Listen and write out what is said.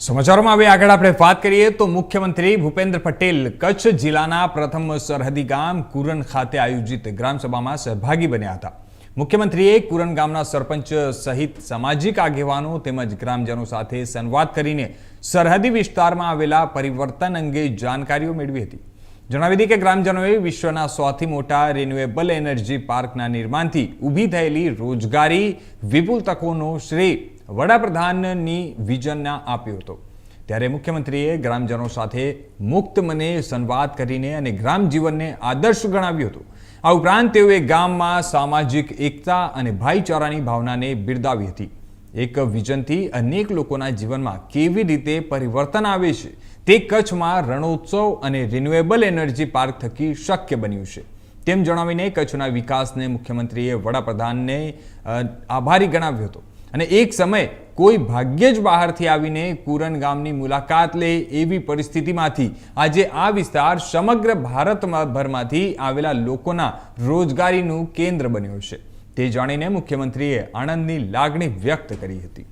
સમાચારોમાં હવે આગળ આપણે વાત કરીએ તો મુખ્યમંત્રી ભૂપેન્દ્ર પટેલ કચ્છ જિલ્લાના પ્રથમ સરહદી ગામ કુરન ખાતે આયોજિત ગ્રામસભામાં સહભાગી બન્યા હતા. મુખ્યમંત્રીએ કુરન ગામના સરપંચ સહિત સામાજિક આગેવાનો તેમજ ગ્રામજનો સાથે સંવાદ કરીને સરહદી વિસ્તારમાં આવેલા પરિવર્તન અંગે જાણકારીઓ મેળવી હતી. જણાવી દઈએ કે ગ્રામજનોએ વિશ્વના સૌથી મોટા રિન્યુએબલ એનર્જી પાર્કના નિર્માણથી ઊભી થયેલી રોજગારી વિપુલ તકોનો શ્રેય વડાપ્રધાનની વિઝનના આપ્યો હતો. ત્યારે મુખ્યમંત્રીએ ગ્રામજનો સાથે મુક્ત મને સંવાદ કરીને અને ગ્રામજીવનને આદર્શ ગણાવ્યું હતું. આ ઉપરાંત તેઓએ ગામમાં સામાજિક એકતા અને ભાઈચારાની ભાવનાને બિરદાવી હતી. એક વિઝનથી અનેક લોકોના જીવનમાં કેવી રીતે પરિવર્તન આવે છે તે કચ્છમાં રણોત્સવ અને રિન્યુએબલ એનર્જી પાર્ક થકી શક્ય બન્યું છે. તેમ જણાવીને કચ્છના વિકાસને મુખ્યમંત્રીએ વડાપ્રધાનને આભારી ગણાવ્યો હતો. અને એક સમય કોઈ ભાગ્યે જ બહારથી આવીને કુરન ગામની મુલાકાત લે એવી પરિસ્થિતિમાંથી આજે આ વિસ્તાર સમગ્ર ભારતમાં ભરમાંથી આવેલા લોકોના રોજગારીનું કેન્દ્ર બન્યો છે. તે જાણીને મુખ્યમંત્રીએ આનંદની લાગણી વ્યક્ત કરી હતી.